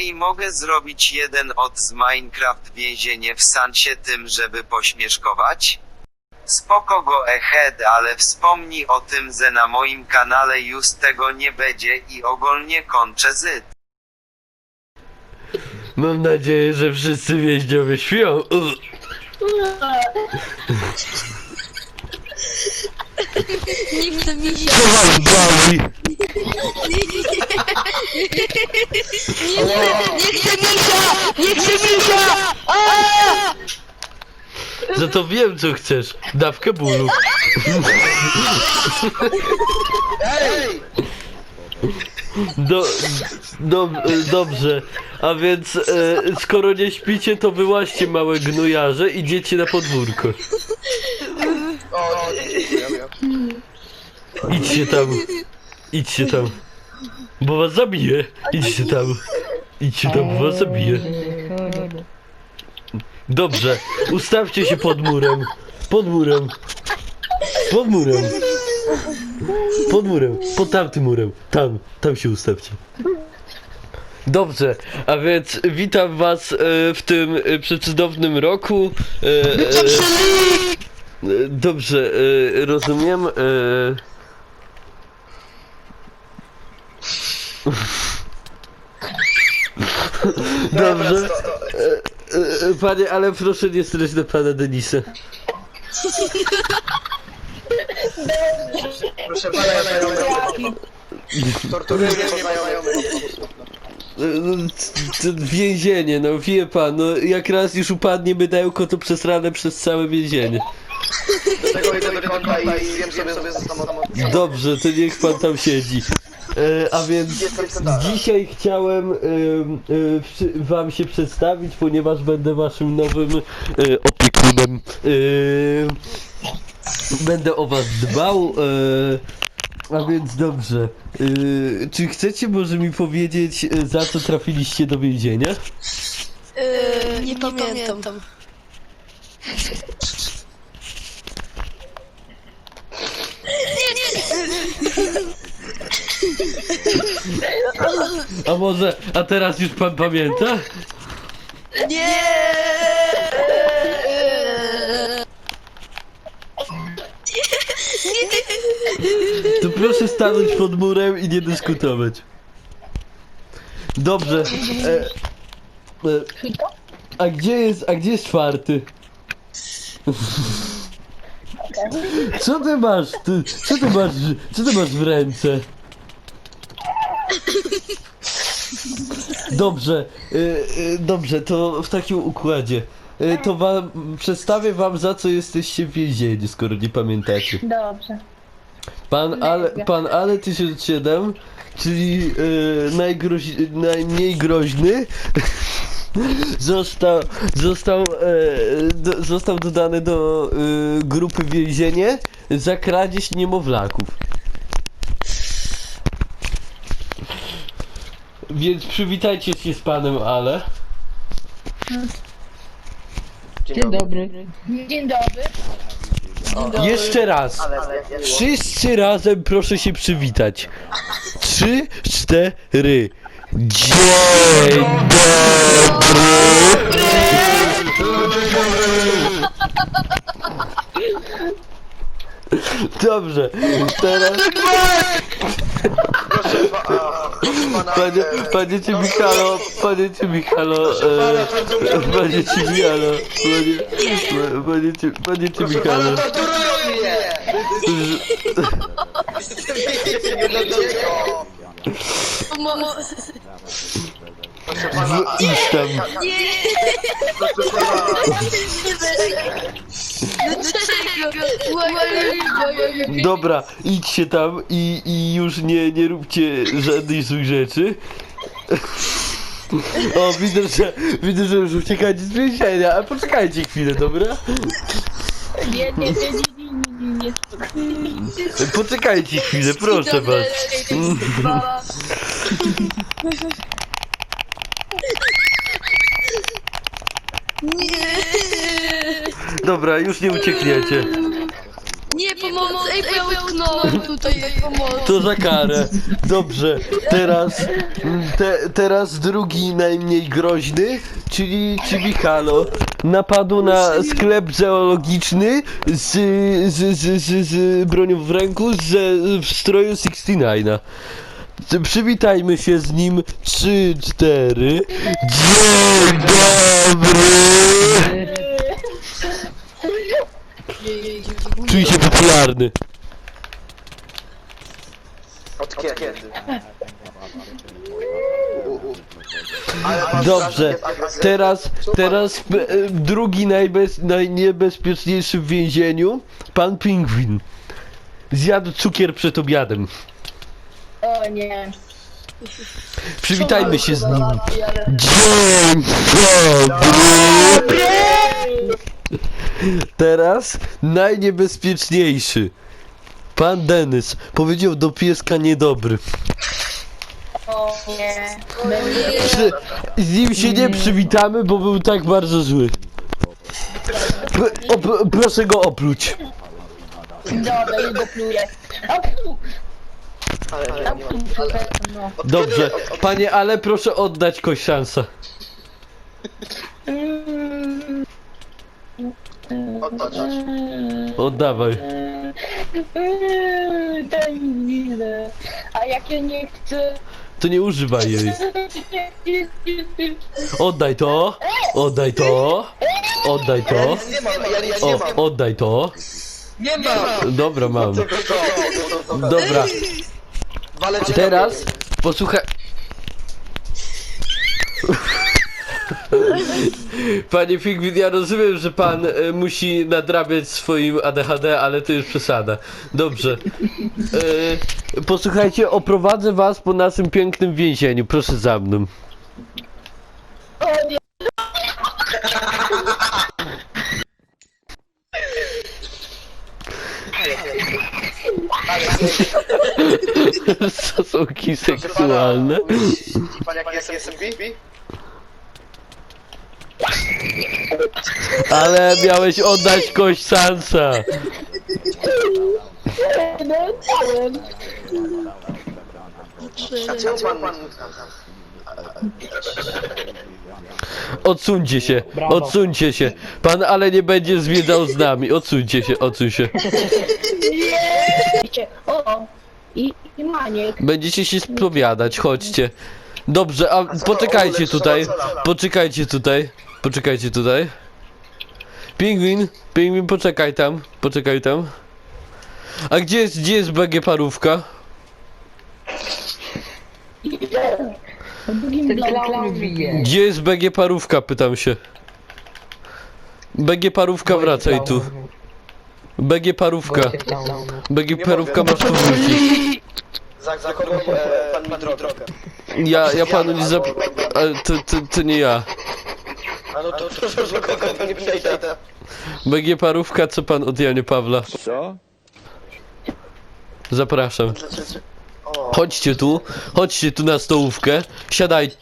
Ej, mogę zrobić jeden od z Minecraft więzienie w sansie tym, żeby pośmieszkować? Spoko go ahead, ale wspomnij o tym, że na moim kanale już tego nie będzie i ogólnie kończę zyt. Mam nadzieję, że wszyscy więźniowie śpią. Nie chce mi się. Co wam boli? Nie, nie chce misia! Nie chce misia! Za to wiem co chcesz. Dawkę bólu. Do, do, dobrze, a więc e, skoro nie śpicie, to wyłaźcie małe gnujarze i idziecie na podwórko. Idźcie tam, idźcie tam, bo was zabiję. Idźcie tam, idźcie tam, bo was zabiję. Dobrze, ustawcie się pod murem, pod murem, pod murem. Pod murem, pod tamtym murem. Tam, tam się ustawcie. Dobrze, a więc witam was e, w tym e, przecudownym roku. E, e, e, dobrze, e, rozumiem. E, Dobrze. E, e, Panie, ale proszę nie strać na pana Denisa. Proszę pana, ja znajomych. Torturuję znajomych. No, c- c- Więzienie, no wie pan, no jak raz już upadnie mydełko, to przesrane przez całe więzienie. Dlatego idę do kąta i wiem sobie sobie za samochód. Dobrze, to niech pan tam siedzi. E, a więc dzisiaj chciałem e, e, przy, wam się przedstawić, ponieważ będę waszym nowym e, opiekunem. E, będę o was dbał. E, a więc dobrze. E, czy chcecie może mi powiedzieć, e, za co trafiliście do więzienia? Eee, nie pamiętam. A może, a teraz już pan pamięta? Nie! To proszę stanąć pod murem i nie dyskutować. Dobrze. E, e, a gdzie jest, a gdzie jest czwarty? Co ty masz? Ty, co ty masz, co ty masz w ręce? Dobrze, e, e, dobrze, to w takim układzie. E, to wam, przedstawię wam za co jesteście w więzieniu, skoro nie pamiętacie. Dobrze. Pan Ale, pan Ale 1007, czyli najgroź, najmniej groźny, został, został, e, do, został dodany do grupy więzienie za kradzież niemowlaków. Więc przywitajcie się z panem Ale. Dzień dobry. Dzień dobry. Jeszcze raz. Wszyscy razem proszę się przywitać. Trzy, cztery. Dzień dobry. Dobrze, teraz Proszę pa- a, proszę pana. panie, panie ci Michalo, panie ci Michalo, e, panie ci Michalo, panie, panie ci, panie ci Michalo. Torturują mnie! Mo- mo- Proszę pana, tam. proszę pana. Dobra, idźcie tam i, i już nie, nie róbcie żadnych złych rzeczy. O, widzę, że widzę, że już uciekacie z więzienia, a poczekajcie chwilę, dobra? Nie, nie, nie, nie, nie, nie, nie. Poczekajcie chwilę, proszę was. Nie! Dobra, już nie uciekniecie. Nie, po pomoc, ej, bo ja utknąłem tutaj, pomoc. To za karę. Dobrze, teraz, te, teraz drugi najmniej groźny, czyli Chibikalo. Napadł na sklep zoologiczny z, z, z, z, z bronią w ręku z, w stroju 69. Przywitajmy się z nim. 3, 4. Dzień dobry! Czuj się popularny. Od kiedy? Dobrze, teraz, teraz e, drugi najbez, najniebezpieczniejszy w więzieniu, pan Pingwin. Zjadł cukier przed obiadem. O nie. Przywitajmy się z nim. Dzień dobry! Teraz najniebezpieczniejszy. Pan Denys powiedział do pieska niedobry. O nie. Przy, z nim się nie przywitamy, bo był tak bardzo zły. P- op, proszę go opluć. Dobra, już go pluję. Ale nie no. Dobrze, panie, ale proszę oddać kość szansę. Oddać. mm, Oddawaj. Daj mi winę. A jak ja nie chcę... To nie używaj jej. Oddaj to. Oddaj to. Oddaj to. Nie ma, ja nie, nie O, mam. oddaj to. Nie ma. Dobra, mam. Dobra, Walę cię teraz posłuchaj. Panie Figwin, ja rozumiem, że pan e, musi nadrabiać swoim ADHD, ale to już przesada. Dobrze. E, posłuchajcie, oprowadzę was po naszym pięknym więzieniu. Proszę za mną. Stosunki seksualne. Widzi pan jak jest SMP? Ale miałeś oddać kość Sansa. No, pan... Odsuńcie się, odsuńcie się. Pan ale nie będzie zwiedzał z nami. Odsuńcie się, odsuń się. Wiecie, O, i, i Maniek. Będziecie się spowiadać, chodźcie. Dobrze, a poczekajcie tutaj. Poczekajcie tutaj. Poczekajcie tutaj. Pingwin, pingwin, poczekaj tam. Poczekaj tam. A gdzie jest, gdzie jest BG parówka? Gdzie jest BG parówka, pytam się. BG parówka, wracaj tu. BG parówka. BG parówka masz tu wrócić. Za, za kogo e, pan mi drogę? Ja, ja panu nie zap... Ale to, to, to nie ja. A no to proszę, za kogo pan nie przejdę. BG parówka, co pan od Janie Pawła? Co? Zapraszam. O, Chodźcie tu, chodźcie tu na stołówkę. Siadaj.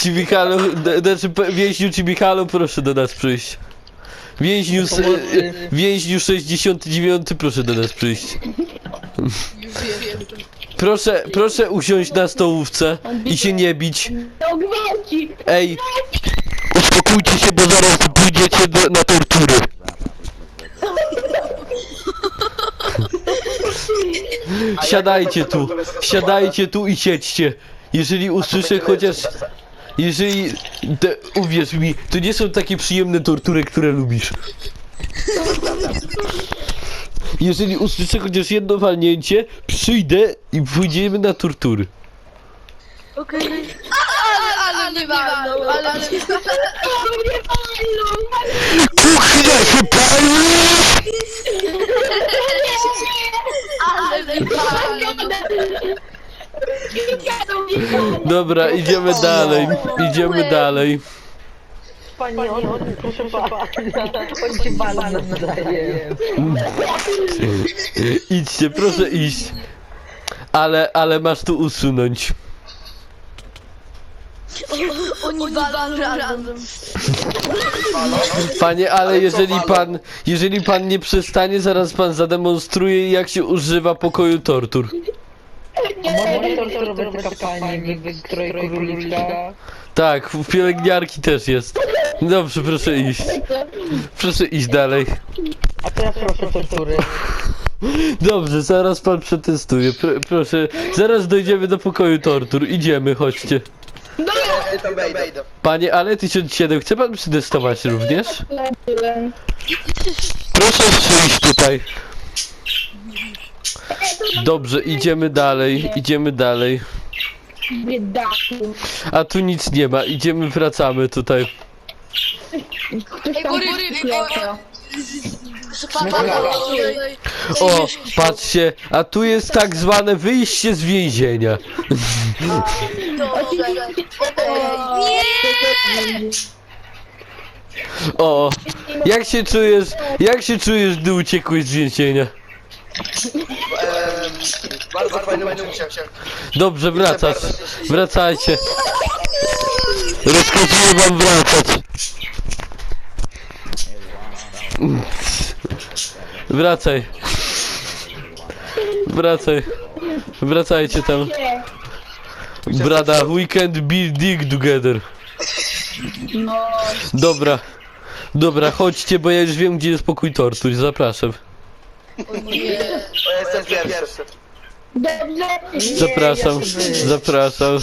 Cibikalo, d- znaczy p- więźniu Cibikalo, proszę do nas przyjść. Więźniu, s- więźniu 69, proszę do nas przyjść. Proszę, proszę usiąść na stołówce i się nie bić. To gwałci. Ej, uspokójcie się, bo zaraz pójdziecie do, na tortury. Siadajcie tu, siadajcie tu i siedźcie. Jeżeli usłyszę chociaż... Jeżeli... Te, uwierz mi, to nie są takie przyjemne tortury, które lubisz. Jeżeli usłyszę chociaż jedno walnięcie, przyjdę i pójdziemy na tortury. Okej. Ale, ale nie walną, ale nie Kuchnia się pali! ale nie walną. Dobra, idziemy dalej, idziemy dalej. Panie, on, proszę pana, on się bala nadaje. Idźcie, proszę iść. Ale, ale masz tu usunąć. Oni walą razem. Panie, ale jeżeli pan, jeżeli pan nie przestanie, zaraz pan zademonstruje jak się używa pokoju tortur. Pani, w której króliczka. Tak, w pielęgniarki też jest. Dobrze, proszę iść. Proszę iść dalej. A ja proszę tortury. Dobrze, zaraz pan przetestuje. Pr proszę, zaraz dojdziemy do pokoju tortur. Idziemy, chodźcie. Wejdę. Panie, ale 1007, chce pan przetestować również? Proszę przyjść tutaj. Dobrze, idziemy dalej, idziemy dalej. Biedaku. A tu nic nie ma, idziemy, wracamy tutaj. Ktoś tam O, patrzcie, a tu jest tak zwane wyjście z więzienia. O, jak się czujesz, jak się czujesz, gdy uciekłeś z więzienia? Ehm, bardzo fajny uczucie. Dobrze, wracać. Wracajcie. Rozkazuję wam wracać. Wracaj. Wracaj. Wracajcie tam. Brada, we can't be dig together. Dobra. Dobra, chodźcie, bo ja już wiem, gdzie jest pokój tortur. Zapraszam. Ja jestem pierwszy. Dobrze. Zapraszam. Zapraszam.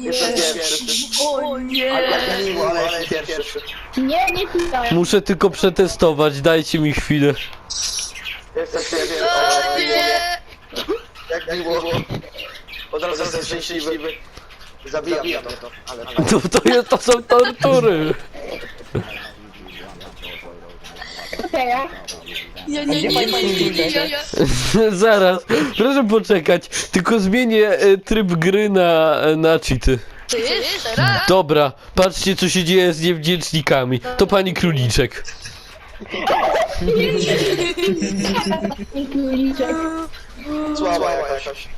Jestem pierwszy. O nie! Tak miło, ale jestem pierwszy. Nie, nie. Muszę tylko przetestować, dajcie mi chwilę. Jestem pierwszy. O nie! Jak miło. Od razu jestem szczęśliwy. Zabijam ja to, ale To, to, jest, to są tortury. Ja. Nie, nie, nie, nie, nie, nie, nie. Zaraz, proszę poczekać. Tylko zmienię e, tryb gry na, e, na cheaty. Ty? Dobra, patrzcie co się dzieje z niewdzięcznikami. To pani króliczek. Słaba jakaś.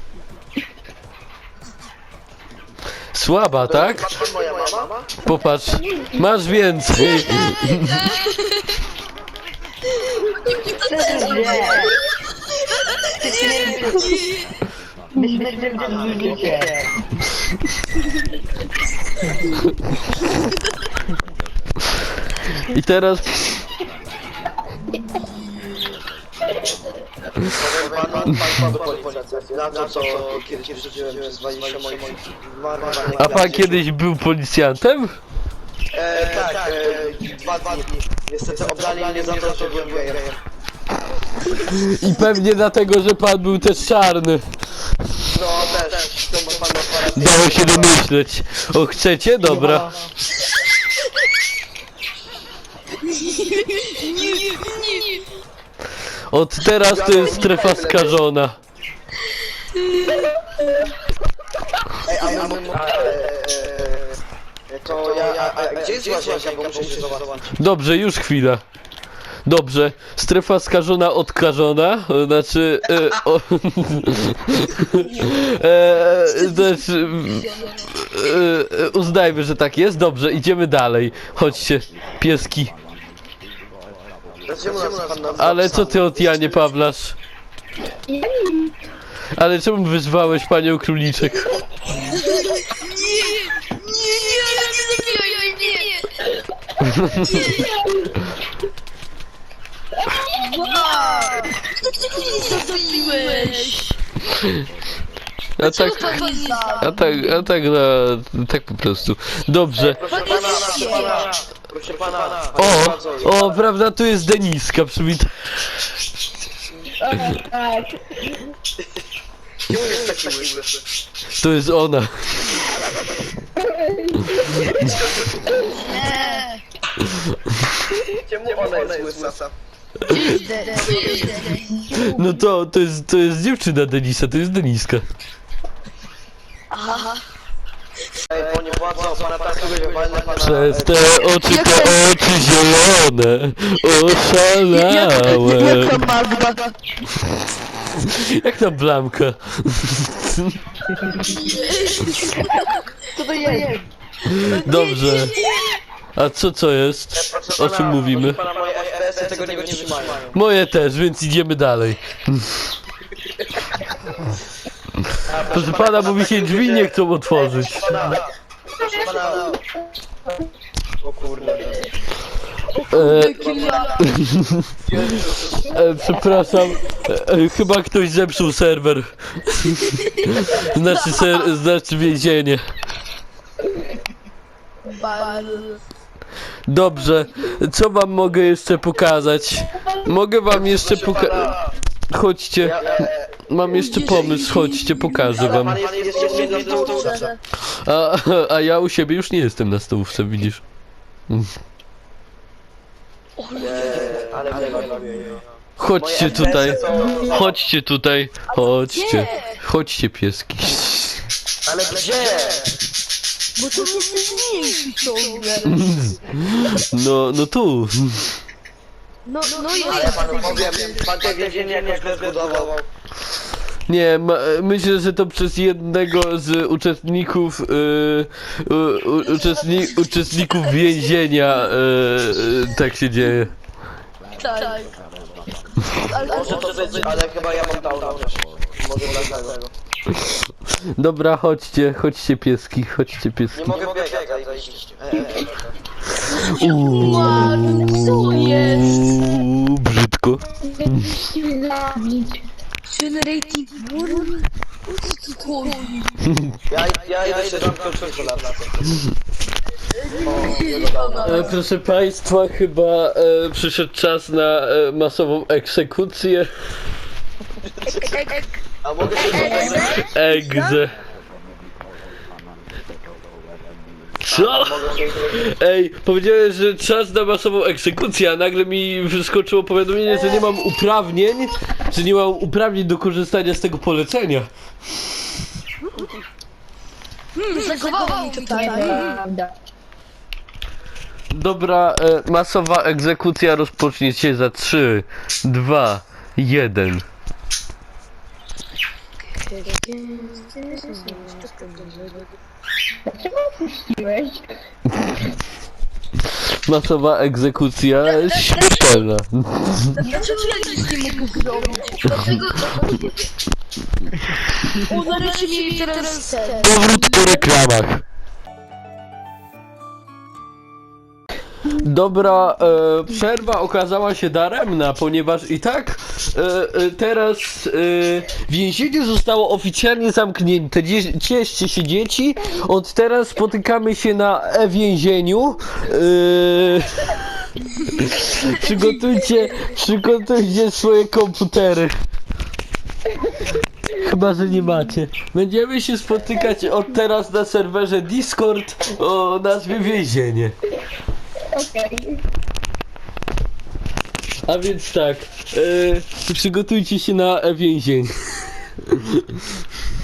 Słaba, tak? Patrz, moja mama. Popatrz, masz więcej. Myśmy w życie. I teraz Pan, pan, pan, pan, policjant. Na to, co kiedyś przeżyłem przez 20 moich. A pan kiedyś był policjantem? E, tak, e, dwa dni. Niestety obrali mnie za to, że byłem gejem. I pewnie dlatego, że pan był też czarny. No też, to ma pan ma parę Dało się domyśleć. O, chcecie? Dobra. Od teraz to jest strefa skażona. Ej, a a, e, e, ja, a, a, gdzie jest łazienka, bo muszę się. Dobrze, już chwila. Dobrze, strefa skażona odkażona, znaczy... E, o, e, znaczy... E, e, uznajmy, że tak jest. Dobrze, idziemy dalej. Chodźcie, pieski. Czemu nas pan nam Ale co ty od Janie Pawlasz? Ale czemu wyzwałeś panią króliczek? Wow! To ty mnie zabiłeś! A tak, a tak, a tak, na, tak po prostu. Dobrze. Proszę pana, proszę pana, proszę pana. O, o, prawda, tu jest Deniska, przywita. Tak. Czemu jest taki łysy? To jest ona. Nie! Czemu ona jest łysa? No to, to jest, to jest dziewczyna Denisa, to jest Deniska. Aha. Ej, panie władzo, pana traktuję, walnę pana... Przez te oczy, te oczy zielone, oszalałe. Magda? Jak ta blamka. Co to jest? Dobrze. A co co jest? O czym mówimy? Pana, moje FPS-y tego nie wytrzymają. Moje też, więc idziemy dalej. Proszę pana, bo mi się drzwi nie chcą otworzyć. Pana, proszę pana. O kurde. E, e, przepraszam, e, chyba ktoś zepsuł serwer. Znaczy, ser, znaczy więzienie. Bardzo. Dobrze, co wam mogę jeszcze pokazać? Mogę wam jeszcze pokazać. Chodźcie, e, mam jeszcze pomysł, chodźcie, pokażę wam. pan jest jeszcze jedną stołówce. A, a ja u siebie już nie jestem na stołówce, widzisz? Ale, ale, Chodźcie tutaj, chodźcie tutaj, chodźcie, chodźcie pieski. ale gdzie? Bo to jesteś mniejszy ciągle. No, no tu. No, no Ale jest. panu powiem, pan te więzienie jakoś rozbudował. Nie, ma, myślę, że to przez jednego z uczestników, y, u, u, uczestni, uczestników więzienia y, y, tak się dzieje. Tak. Ale Może to być, ale chyba ja mam też. Może dlatego. Dobra, chodźcie, chodźcie pieski, chodźcie pieski. Nie mogę biegać, zajść. Uuu, co jest? brzydko. Generating Worm? Co to chodzi? Ja, ja idę się zamknąć przez lata. E, proszę Państwa, chyba e, przyszedł czas na e, masową egzekucję. A mogę się? Egze. Co? Ej, powiedziałem, że czas na masową egzekucję, a nagle mi wyskoczyło powiadomienie, że nie mam uprawnień, że nie mam uprawnień do korzystania z tego polecenia. Zagowało mi tutaj. Dobra, e, masowa egzekucja rozpocznie się za 3, 2, 1. Dlaczego opuściłeś? Masowa egzekucja śmiertelna. Dlaczego ja nic nie mogę zrobić? Dlaczego... Nareszcie mieli teraz ten. Powrót po reklamach. Dobra, e, przerwa okazała się daremna, ponieważ i tak e, e, teraz e, więzienie zostało oficjalnie zamknięte. Cieszcie się dzieci, od teraz spotykamy się na e-więzieniu. E, przygotujcie, przygotujcie swoje komputery. Chyba, że nie macie. Będziemy się spotykać od teraz na serwerze Discord o nazwie Więzienie. Okej. A więc tak, e, przygotujcie się na więzień.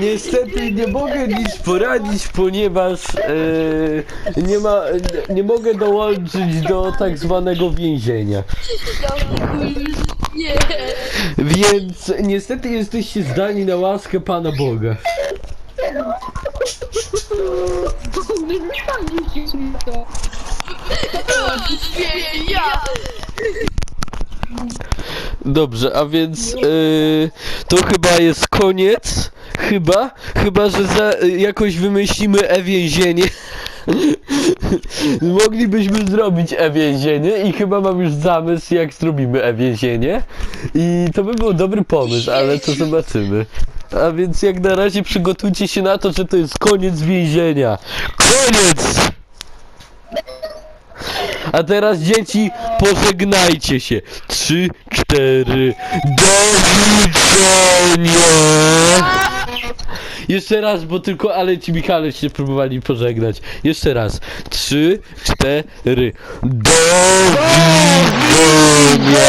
Niestety nie mogę nic poradzić, ponieważ e, nie ma, nie mogę dołączyć do tak zwanego więzienia. Nie. Więc niestety jesteście zdani na łaskę Pana Boga. Nie zostawił się to. Nie, ja. Dobrze, a więc yy, to chyba jest koniec. Chyba, chyba, że za, jakoś wymyślimy e-więzienie. Moglibyśmy zrobić e-więzienie i chyba mam już zamysł, jak zrobimy e-więzienie. I to by był dobry pomysł, ale to zobaczymy. A więc jak na razie przygotujcie się na to, że to jest koniec więzienia. Koniec! A teraz dzieci, pożegnajcie się. Trzy, cztery. Do widzenia! Jeszcze raz, bo tylko Ale ci Michale się próbowali pożegnać. Jeszcze raz. Trzy, cztery. Do widzenia!